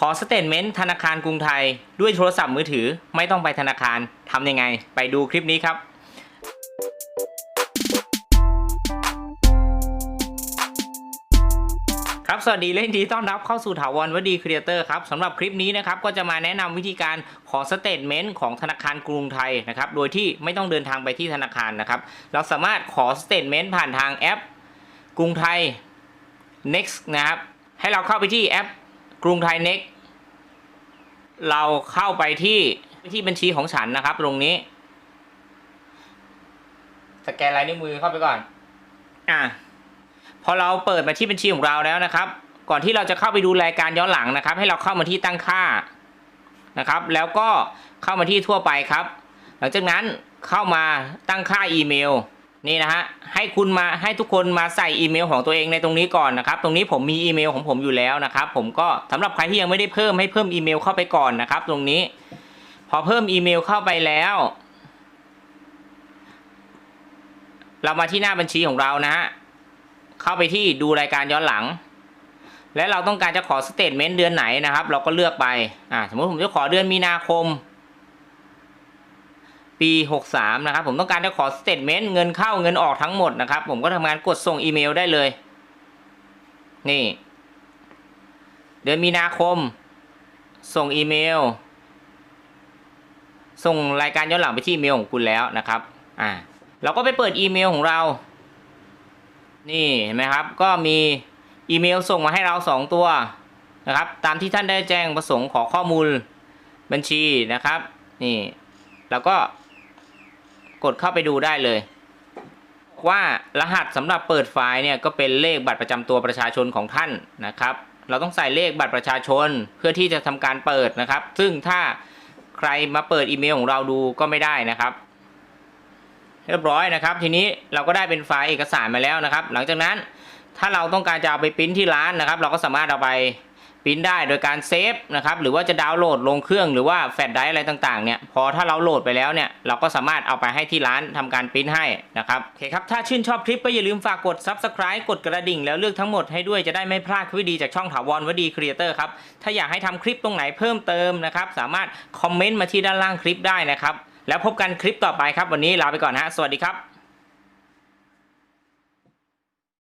ขอสเตทเมนต์ธนาคารกรุงไทย ด้วยโทรศัพท์มือถือไม่ต้องไปธนาคารทำยังไง ไปดูคลิปนี้ครับครับ สวัสดีและยินดีต้อนรับเข้าสู่ถาวรวดีครีเอเตอร์ครับสำหรับคลิปนี้นะครับ ก็จะมาแนะนำวิธีการขอสเตทเมนต์ของธนาคารกรุงไทยนะครับ โดยที่ไม่ต้องเดินทางไปที่ธนาคารนะครับ เราสามารถขอสเตทเมนต์ผ่านทางแอป กรุงไทย next นะครับ ให้เราเข้าไปที่แอป กรุงไทย next เราเข้าไปที่ที่บัญชีของฉันนะครับ ตรงนี้ สแกนลายนิ้วมือเข้าไปก่อน อะพอเราเปิดมาที่บัญชีของเราแล้วนะครับ ก่อนที่เราจะเข้าไปดูรายการย้อนหลังนะครับ ให้เราเข้ามาที่ตั้งค่านะครับ แล้วก็เข้ามาที่ทั่วไปครับ หลังจากนั้นเข้ามาตั้งค่าอีเมล นี่นะฮะให้คุณมาให้ทุกคนมาใส่อีเมลของตัวเองในตรงนี้ก่อนนะครับตรงนี้ผมมีอีเมลของผมอยู่แล้วนะครับผมก็สำหรับใครที่ยังไม่ได้เพิ่มให้เพิ่มอีเมลเข้าไปก่อนนะครับ ตรงนี้ พอเพิ่มอีเมลเข้าไปแล้ว เรามาที่หน้าบัญชีของเรานะฮะเข้าไปที่ดูรายการย้อนหลัง และเราต้องการจะขอสเตทเมนต์เดือนไหนนะครับ เราก็เลือกไปอ่าสมมติผมจะขอเดือนมีนาคม ปี 63 นะครับ ผมต้องการจะขอสเตทเมนต์เงินเข้าเงินออกทั้งหมดนะครับ ผมก็ทำงานกดส่งอีเมลได้เลย นี่ เดือนมีนาคม ส่งอีเมล ส่งรายการย้อนหลังไปที่อีเมลของคุณแล้วนะครับ อ่า เราก็ไปเปิดอีเมลของเรา นี่เห็นไหมครับ ก็มีอีเมลส่งมาให้เรา 2 ตัวนะครับ ตามที่ท่านได้แจ้งประสงค์ขอข้อมูลบัญชีนะครับ นี่เราก็ กดเข้าไปดูได้เลย ว่ารหัสสำหรับเปิดไฟล์เนี่ยก็เป็นเลขบัตรประจำตัวประชาชนของท่านนะครับ เราต้องใส่เลขบัตรประชาชนเพื่อที่จะทำการเปิดนะครับ ซึ่งถ้าใครมาเปิดอีเมลของเราดูก็ไม่ได้นะครับ เรียบร้อยนะครับ ทีนี้เราก็ได้เป็นไฟล์เอกสารมาแล้วนะครับ หลังจากนั้นถ้าเราต้องการจะเอาไปปริ้นที่ร้านนะครับ เราก็สามารถเอาไป ปริ้นได้โดยการเซฟนะครับหรือว่าจะดาวน์โหลดลงเครื่องหรือว่าแฟลชไดร์อะไรต่างๆเนี่ยพอถ้าเราโหลดไปแล้วเนี่ยเราก็สามารถเอาไปให้ที่ร้านทำการปริ้นให้นะครับโอเคครับถ้าชื่นชอบคลิปก็อย่าลืมฝากกด subscribe กดกระดิ่ง แล้วเลือกทั้งหมดให้ด้วยจะได้ไม่พลาดคลิปดีจากช่องถาวรวดีครีเอเตอร์ครับถ้าอยากให้ทำคลิปตรงไหนเพิ่มเติมนะครับสามารถคอมเมนต์มาที่ด้านล่างคลิปได้นะครับแล้วพบกันคลิปต่อไปครับวันนี้ลาไปก่อนฮะสวัสดีครับ